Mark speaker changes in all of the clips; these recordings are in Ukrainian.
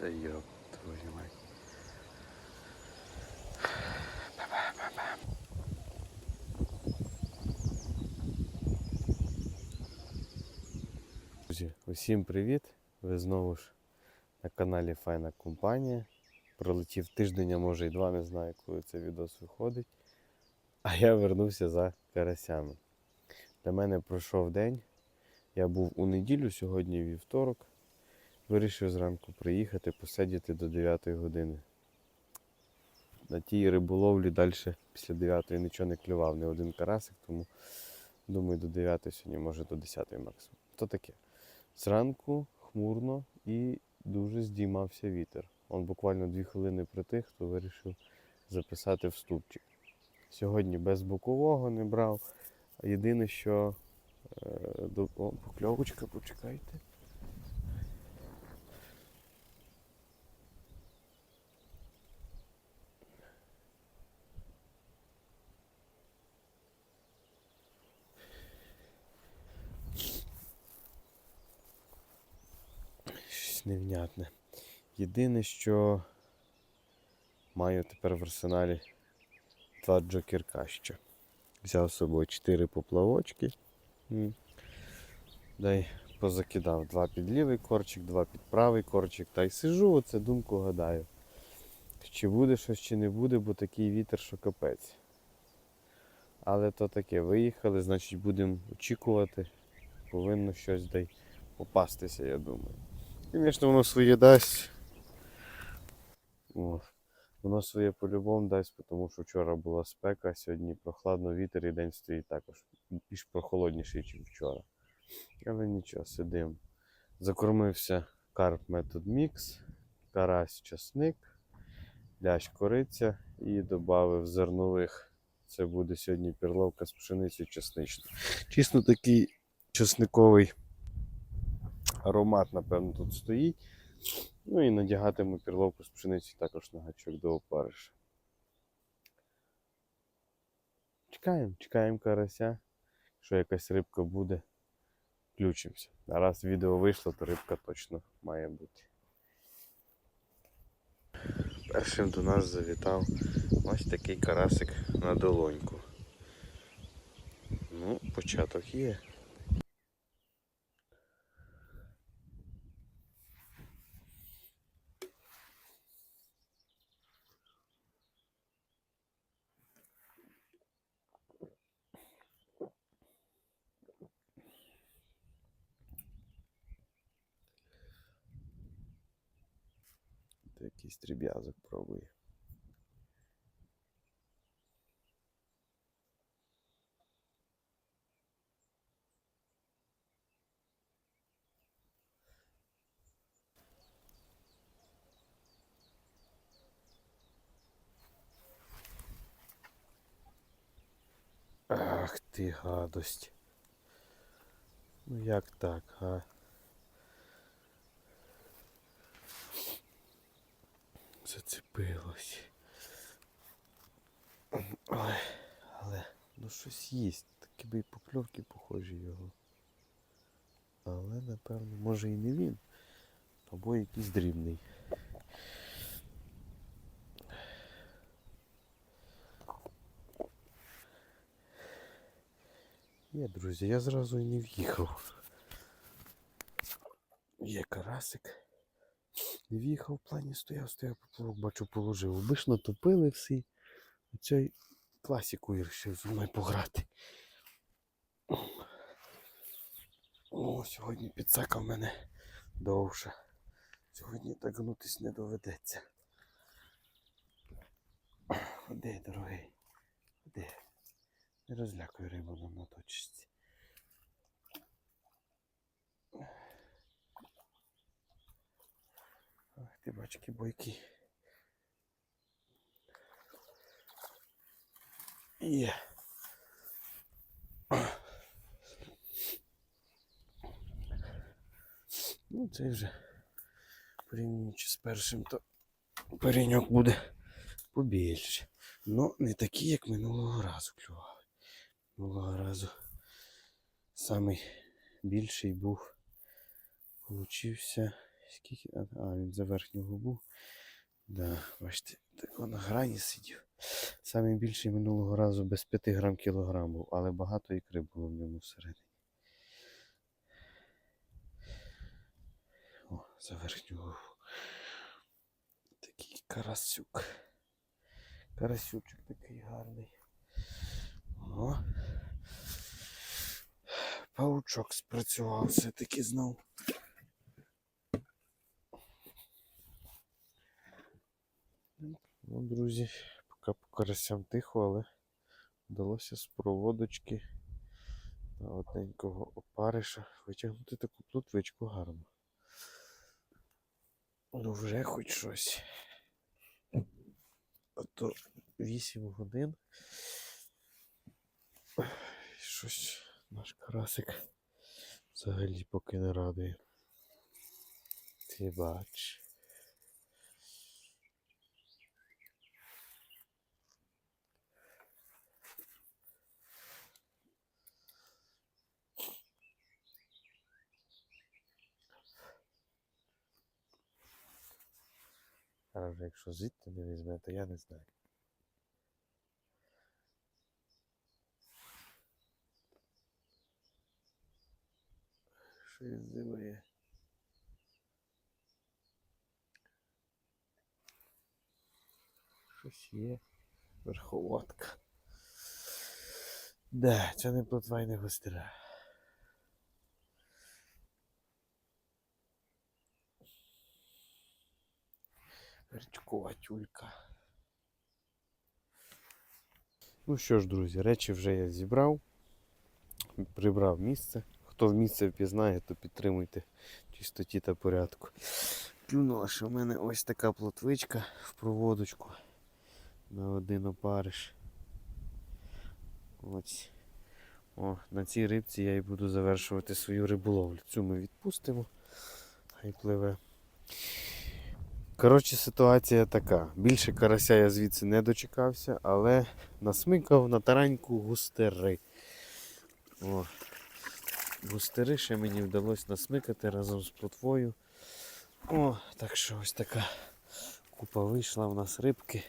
Speaker 1: Та йоп, твою мать. Друзі, усім привіт! Ви знову ж на каналі Файна Компанія. Пролетів тиждень, а може і два, не знаю, коли цей відос виходить. А я вернувся за карасями. Для мене пройшов день. Я був у неділю, сьогодні вівторок. Вирішив зранку приїхати, посидіти до 9 години. На тій риболовлі далі після 9 нічого не клював, не один карасик, тому думаю до 9 сьогодні, може до 10 максимум. То таке. Зранку хмурно і дуже здіймався вітер. Он буквально дві хвилини притих, то вирішив записати вступчик. Сьогодні без бокового не брав. Єдине, що е. О, покльовочка, почекайте. Щось невнятне. Єдине, що маю тепер в арсеналі два джокерка ще. Взяв з собою 4 поплавочки. Дай позакидав два під лівий корчик, два під правий корчик. Та й сижу, оце думку гадаю. Чи буде щось, чи не буде, бо такий вітер, що капець. Але то таке, виїхали, значить будемо очікувати. Повинно щось дай попастися, я думаю. Звісно, воно своє дасть. От. Воно своє по-любому дасть, тому що вчора була спека, сьогодні прохладно, вітер і день стоїть також більш прохолодніший, ніж вчора. Але нічого, сидимо. Закормився карп метод мікс, карась часник, лящ кориця і додав зернових. Це буде сьогодні перловка з пшеницею чесничною. Чесно такий чесниковий аромат, напевно, тут стоїть. Ну і надягатиму перловку з пшениці також на гачок до опариша. Чекаємо, чекаємо карася. Якщо якась рибка буде, включимося. А раз відео вийшло, то рибка точно має бути. Першим до нас завітав ось такий карасик на долоньку. Ну, початок є. Це якийсь тріб'язок пробує. Ах ти гадость. Ну як так, а? Зацепилось. Ой, але ну щось їсть. Такі би і покльовки похожі його. Але напевно, може і не він. Або якийсь дрібний. Є, друзі, я зразу і не в'їхав. Є карасик. Не в'їхав в плані, стояв, стояв, поплавок, бачу, положив. Обично топили всі. Оцей класіку вирішив зі мною пограти. О, сьогодні підсака в мене довша. Сьогодні так гнутись не доведеться. Ходи, дорогий. Ходи. Не розлякуй рибу на моточці. Ти бачки бойки. Є. Ну, це вже порівнюючи з першим, то переньок буде побільше. Ну, не такий, як минулого разу клював. Минулого разу самий більший був. Получився Скільки. А, він за верхню губу. Да, бачите, так на грані сидів. Самий більший минулого разу без 5 грам кілограм був, але багато ікри було в ньому всередині. О, за верхню губу. Такий карасюк. Карасючок такий гарний. О. Паучок спрацював все-таки знов. Ну, друзі, поки по карасям тихо, але вдалося з проводочки на одненького опариша витягнути таку плотвичку гарну. Ну вже хоч щось. А то 8 годин. Щось наш карасик взагалі поки не радує. Ти бач. А вже якщо звідти не візьме, то я не знаю. Що він зимує? Щось є. Верховодка. Да, це не плотва не гостра. Річкова тюлька. Ну що ж, друзі, речі вже я зібрав, прибрав місце. Хто в місце впізнає, то підтримуйте чистоті та порядку. Клюнула, що в мене ось така плотвичка в проводочку на один опариш. Ось. О, на цій рибці я і буду завершувати свою риболовлю. Цю ми відпустимо. Хай пливе. Коротше, ситуація така. Більше карася я звідси не дочекався, але насмикав на тараньку густери. О, густери ще мені вдалося насмикати разом з плотвою. О, так що ось така купа вийшла в нас рибки.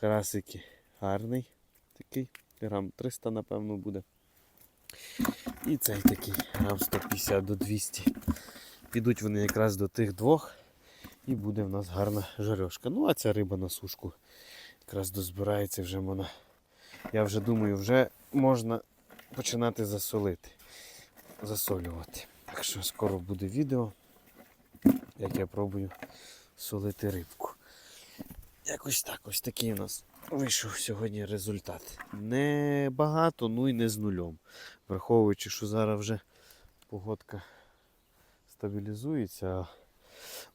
Speaker 1: Карасики гарний такий. Грам 300, напевно, буде. І цей такий грам 150 до 200. Підуть вони якраз до тих двох. І буде в нас гарна жарьошка. Ну, а ця риба на сушку якраз дозбирається вже вона. Я вже думаю, вже можна починати засолити. Засолювати. Так що скоро буде відео, як я пробую солити рибку. Якось так, ось такий у нас вийшов сьогодні результат. Не багато, ну і не з нульом. Враховуючи, що зараз вже погодка стабілізується.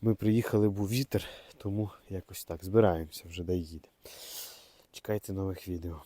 Speaker 1: Ми приїхали, був вітер, тому якось так збираємося вже де їде. Чекайте нових відео.